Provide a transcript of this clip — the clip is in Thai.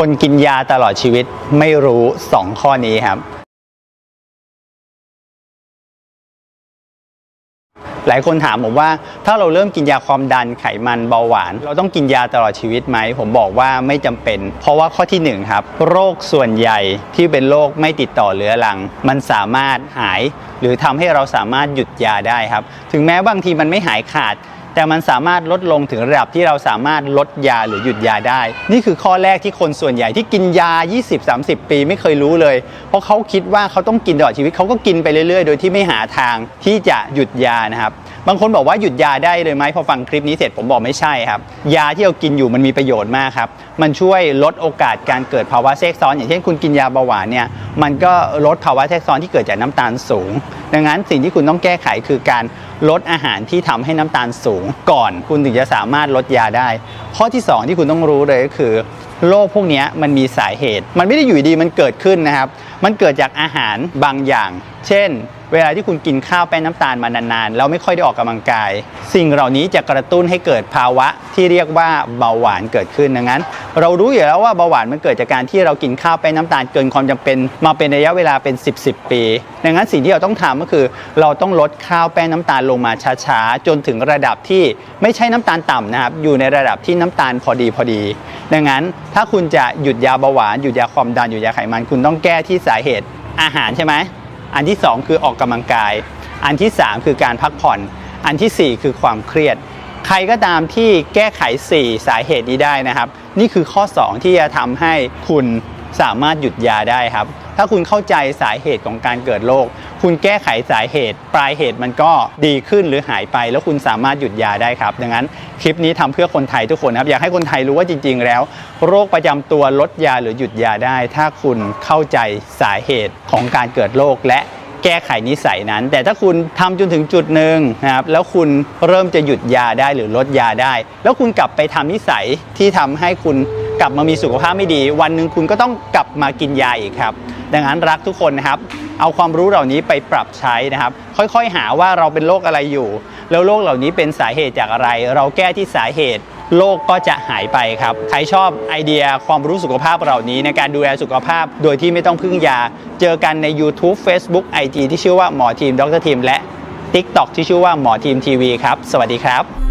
คนกินยาตลอดชีวิตไม่รู้ 2 ข้อนี้ครับ หลายคนถามผมว่า ถ้าเราเริ่มกินยาความดันไขมันเบาหวาน เราต้องกินยาตลอดชีวิตไหม ผมบอกว่าไม่จำเป็น เพราะว่าข้อที่หนึ่งครับ โรคส่วนใหญ่ที่เป็นโรคไม่ติดต่อเรื้อรัง มันสามารถหาย หรือทำให้เราสามารถหยุดยาได้ครับ ถึงแม้บางทีมันไม่หายขาด แต่มันสามารถลดลงถึงระดับที่เราสามารถลดยาหรือหยุดยาได้ นี่คือข้อแรกที่คนส่วนใหญ่ที่กินยา 20-30 ปีไม่เคยรู้เลย เพราะเขาคิดว่าเขาต้องกินตลอดชีวิตเขาก็กินไปเรื่อยๆ โดยที่ไม่หาทางที่จะหยุดยานะครับบางคนบอกว่าหยุดยาได้เลยไหมพอฟังคลิปนี้เสร็จผมบอกไม่ใช่ครับ ยาที่เรากินอยู่มันมีประโยชน์มากครับ มันช่วยลดโอกาสการเกิดภาวะแทรกซ้อน อย่างเช่นคุณกินยาเบาหวานเนี่ยมันก็ลดภาวะแทรกซ้อนที่เกิดจากน้ำตาลสูง ดังนั้นสิ่งที่คุณต้องแก้ไขคือการ ลดอาหารที่ทำให้น้ำตาลสูง ก่อนคุณถึงจะสามารถลดยาได้ ข้อที่สองที่คุณต้องรู้เลยก็คือโรคพวกนี้มันมีสาเหตุ มันไม่ได้อยู่ดีมันเกิดขึ้นนะครับ มันเกิดจากอาหารบางอย่าง เช่น เวลาที่คุณกินข้าวแป้งน้ำตาลมานานๆแล้วไม่ค่อยได้ออกกำลังกาย สิ่งเหล่านี้จะกระตุ้นให้เกิดภาวะที่เรียกว่าเบาหวานเกิดขึ้นดังนั้น เรารู้อยู่แล้วว่าเบาหวานมันเกิดจากการที่เรากินข้าวแป้งน้ำตาลเกินความจำเป็นมาเป็นระยะเวลาเป็น 10 10ปี ดังนั้นสิ่งที่เราต้องทำก็คือ เราต้องลดข้าวแป้งน้ำตาลลงมาช้าๆจนถึงระดับที่ไม่ใช่น้ำตาลต่ำนะครับอยู่ในระดับที่น้ำตาลพอดีพอดี ดังนั้นถ้าคุณจะหยุดยาเบาหวานหยุดยาความดันหยุดยาไขมันคุณต้องแก้ที่สาเหตุอาหารใช่ไหม อันที่ 2 คือออกกำลังกาย อันที่ 3 คือการพักผ่อน อันทีสี่ 4 คือความเครียด ใครก็ตามที่แก้ไข 4 สาเหตุนี้ได้นะครับ นี่คือข้อ 2 ที่จะทำให้คุณสามารถหยุดยาได้ครับ ถ้าคุณเข้าใจสาเหตุของการเกิดโรค คุณแก้ไขสาเหตุ ปลายเหตุมันก็ดีขึ้นหรือหายไป แล้วคุณสามารถหยุดยาได้ครับ ดังนั้นคลิปนี้ทำเพื่อคนไทยทุกคนครับ อยากให้คนไทยรู้ว่าจริง ๆ แล้ว โรคประจำตัวลดยาหรือหยุดยาได้ ถ้าคุณเข้าใจสาเหตุของการเกิดโรคและแก้ไขนิสัยนั้น แต่ถ้าคุณทำจนถึงจุดหนึ่งนะครับแล้วคุณเริ่มจะหยุดยาได้หรือลดยาได้ แล้วคุณกลับไปทำนิสัยที่ทำให้คุณกลับมามีสุขภาพไม่ดี วันหนึ่งคุณก็ต้องกลับมากินยาอีกครับ ดังนั้นรักทุกคนนะครับ เอาความรู้เหล่านี้ไปปรับใช้นะครับ ค่อยๆ หาว่าเราเป็นโรคอะไรอยู่ แล้วโรคเหล่านี้เป็นสาเหตุจากอะไร เราแก้ที่สาเหตุโรคก็จะหายไปครับ ใครชอบไอเดียความรู้สุขภาพเหล่านี้ในการดูแลสุขภาพโดยที่ไม่ต้องพึ่งยา เจอกันใน YouTube Facebook IG ที่ชื่อว่าหมอทีมดรทีมและ TikTok ที่ชื่อว่าหมอทีมทีวีครับ สวัสดีครับ